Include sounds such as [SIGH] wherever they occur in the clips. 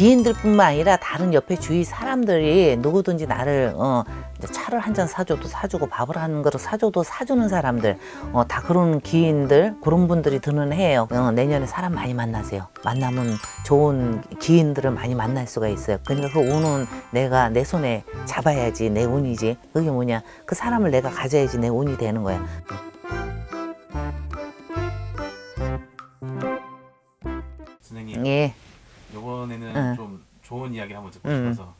기인들뿐만 아니라 다른 옆에 주위 사람들이 누구든지 나를 어, 차를 한 잔 사줘도 사주고 밥을 한 그릇 사줘도 사주는 사람들 어, 다 그런 기인들 그런 분들이 드는 해예요. 어, 내년에 사람 많이 만나세요. 만나면 좋은 기인들을 많이 만날 수가 있어요. 그러니까 그 운은 내가 내 손에 잡아야지 내 운이지. 그게 뭐냐? 그 사람을 내가 가져야지 내 운이 되는 거야. 선생님 예. 이번에는 응. 좀 좋은 이야기 한번 듣고 응. 싶어서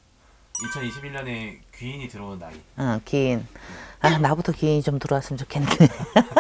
2021년에 귀인이 들어온 나이 어, 기인. 아, 나부터 기인이 좀 들어왔으면 좋겠는데.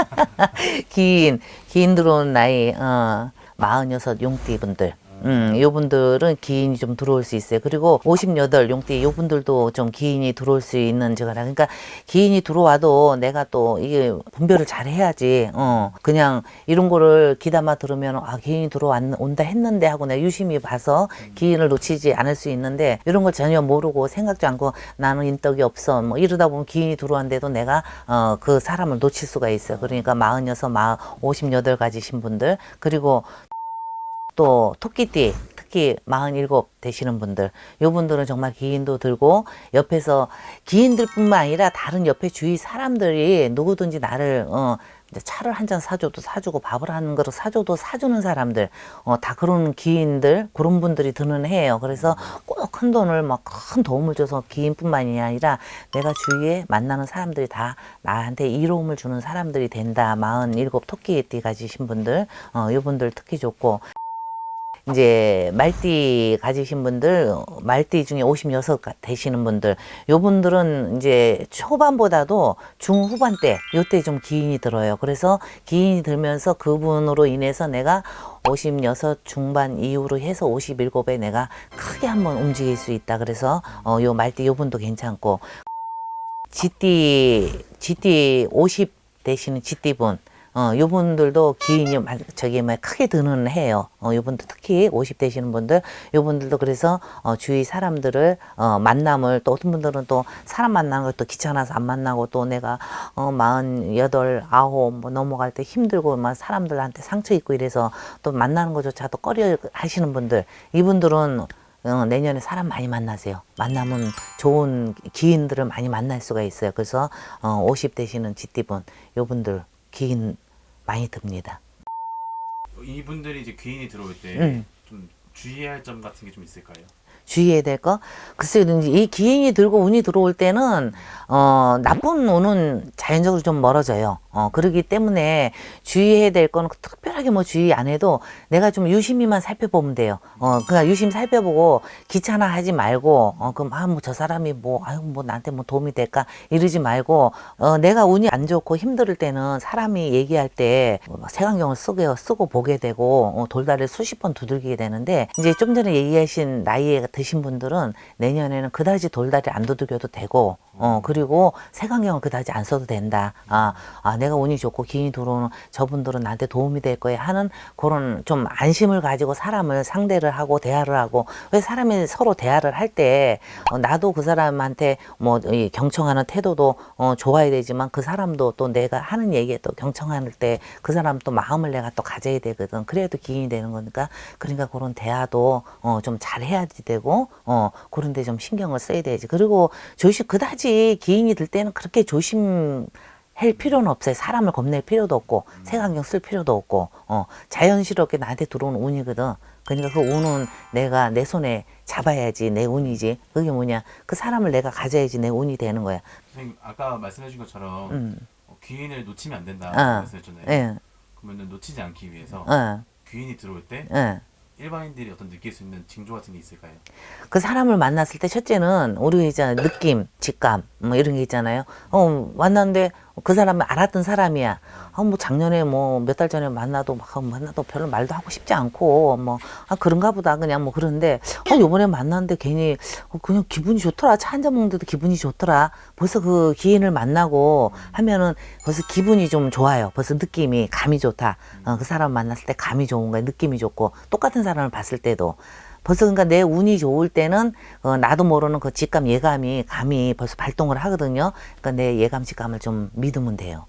[LAUGHS] 기인, 기인 들어온 나이, 어, 46 용띠 분들. 음, 요 분들은 기인이 좀 들어올 수 있어요. 그리고 58 용띠 요 분들도 좀 기인이 들어올 수 있는 저거라. 그러니까 기인이 들어와도 내가 또 이게 분별을 잘 해야지. 어, 그냥 이런 거를 귀담아 들으면 아, 기인이 들어온다 했는데 하고 내가 유심히 봐서 기인을 놓치지 않을 수 있는데 이런 걸 전혀 모르고 생각지 않고 나는 인덕이 없어. 뭐 이러다 보면 기인이 들어왔는데도 내가 어, 그 사람을 놓칠 수가 있어요. 그러니까 46, 58 가지신 분들 그리고 또 토끼띠 특히 47 되시는 분들 요 분들은 정말 기인도 들고 옆에서 기인들뿐만 아니라 다른 옆에 주위 사람들이 누구든지 나를 어 차를 한 잔 사줘도 사주고 밥을 한 그릇 사줘도 사주는 사람들 어 다 그런 기인들 그런 분들이 드는 해예요. 그래서 꼭 큰 돈을 막 큰 도움을 줘서 기인뿐만이 아니라 내가 주위에 만나는 사람들이 다 나한테 이로움을 주는 사람들이 된다. 47 토끼띠 가지신 분들 어 요분들 특히 좋고 이제 말띠 가지신 분들, 말띠 중에 56 되시는 분들, 요 분들은 이제 초반보다도 중후반 때, 요때 좀 기인이 들어요. 그래서 기인이 들면서 그분으로 인해서 내가 56 중반 이후로 해서 57에 내가 크게 한번 움직일 수 있다. 그래서 어, 요 말띠 요 분도 괜찮고, 지띠, 지띠 50 되시는 지띠분, 어, 요분들도 기인이 마- 저기 뭐 크게 드는 해요. 어, 요분도 특히 50 되시는 분들, 요분들도 그래서 어, 주위 사람들을 어, 만남을 또 어떤 분들은 또 사람 만나는 것도 귀찮아서 안 만나고 또 내가 어, 48, 아홉 뭐 넘어갈 때 힘들고 막 사람들한테 상처 입고 이래서 또 만나는 것조차도 꺼려 하시는 분들, 이분들은 어, 내년에 사람 많이 만나세요. 만나면 좋은 기인들을 많이 만날 수가 있어요. 그래서 어, 50 되시는 지띠분, 요분들 기인 많이 듭니다. 이분들이 이제 귀인이 들어올 때 음. 좀 주의해야 할 점 같은 게 좀 있을까요? 주의해야 될 거? 글쎄요, 이 기인이 들고 운이 들어올 때는, 어, 나쁜 운은 자연적으로 좀 멀어져요. 어, 그러기 때문에 주의해야 될 거는 특별하게 뭐 주의 안 해도 내가 좀 유심히만 살펴보면 돼요. 어, 그냥 유심 살펴보고 귀찮아 하지 말고, 어, 그럼, 아, 뭐 저 사람이 뭐, 아유, 뭐 나한테 뭐 도움이 될까? 이러지 말고, 어, 내가 운이 안 좋고 힘들 때는 사람이 얘기할 때뭐 색안경을 쓰게, 쓰고 보게 되고, 어, 돌다리를 수십 번 두들기게 되는데, 이제 좀 전에 얘기하신 나이에 드신 분들은 내년에는 그다지 돌다리 안 두들겨도 되고, 어, 그리고 색안경을 그다지 안 써도 된다. 아, 아, 내가 운이 좋고 기인이 들어오는 저분들은 나한테 도움이 될 거야 하는 그런 좀 안심을 가지고 사람을 상대를 하고 대화를 하고, 왜 사람이 서로 대화를 할 때, 어, 나도 그 사람한테 뭐, 이 경청하는 태도도, 어, 좋아야 되지만 그 사람도 또 내가 하는 얘기에 또 경청할 때 그 사람 또 마음을 내가 또 가져야 되거든. 그래야도 기인이 되는 거니까. 그러니까 그런 대화도, 어, 좀 잘 해야지 되고, 어, 그런 데 좀 신경을 써야 되지. 그리고 조심, 그다지 기인이 들 때는 그렇게 조심, 할 필요는 없어요. 사람을 겁낼 필요도 없고, 색안경 쓸 필요도 없고, 어, 자연스럽게 나한테 들어오는 운이거든. 그러니까 그 운은 내가 내 손에 잡아야지 내 운이지. 그게 뭐냐. 그 사람을 내가 가져야지 내 운이 되는 거야. 선생님 아까 말씀해 준 것처럼 음. 어, 귀인을 놓치면 안 된다 어. 말씀하셨잖아요. 예, 그러면 놓치지 않기 위해서 어, 귀인이 들어올 때 예. 일반인들이 어떤 느낄 수 있는 징조 같은 게 있을까요? 그 사람을 만났을 때 첫째는 우리 이제 느낌, 직감 뭐 이런 게 있잖아요. 어 만났는데 그 사람은 알았던 사람이야. 아 뭐 작년에 뭐 몇 달 전에 만나도 막 만나도 별로 말도 하고 싶지 않고 뭐 아 그런가 보다 그냥 뭐 그런데 어 요번에 만났는데 괜히 어, 그냥 기분이 좋더라. 차 한 잔 먹는데도 기분이 좋더라. 벌써 그 기인을 만나고 하면은 벌써 기분이 좀 좋아요. 벌써 느낌이 감이 좋다. 어, 그 사람 만났을 때 감이 좋은 거야. 느낌이 좋고 똑같은 사람을 봤을 때도 벌써 그러니까 내 운이 좋을 때는 어, 나도 모르는 그 직감 예감이 감이 벌써 발동을 하거든요. 그러니까 내 예감 직감을 좀 믿으면 돼요.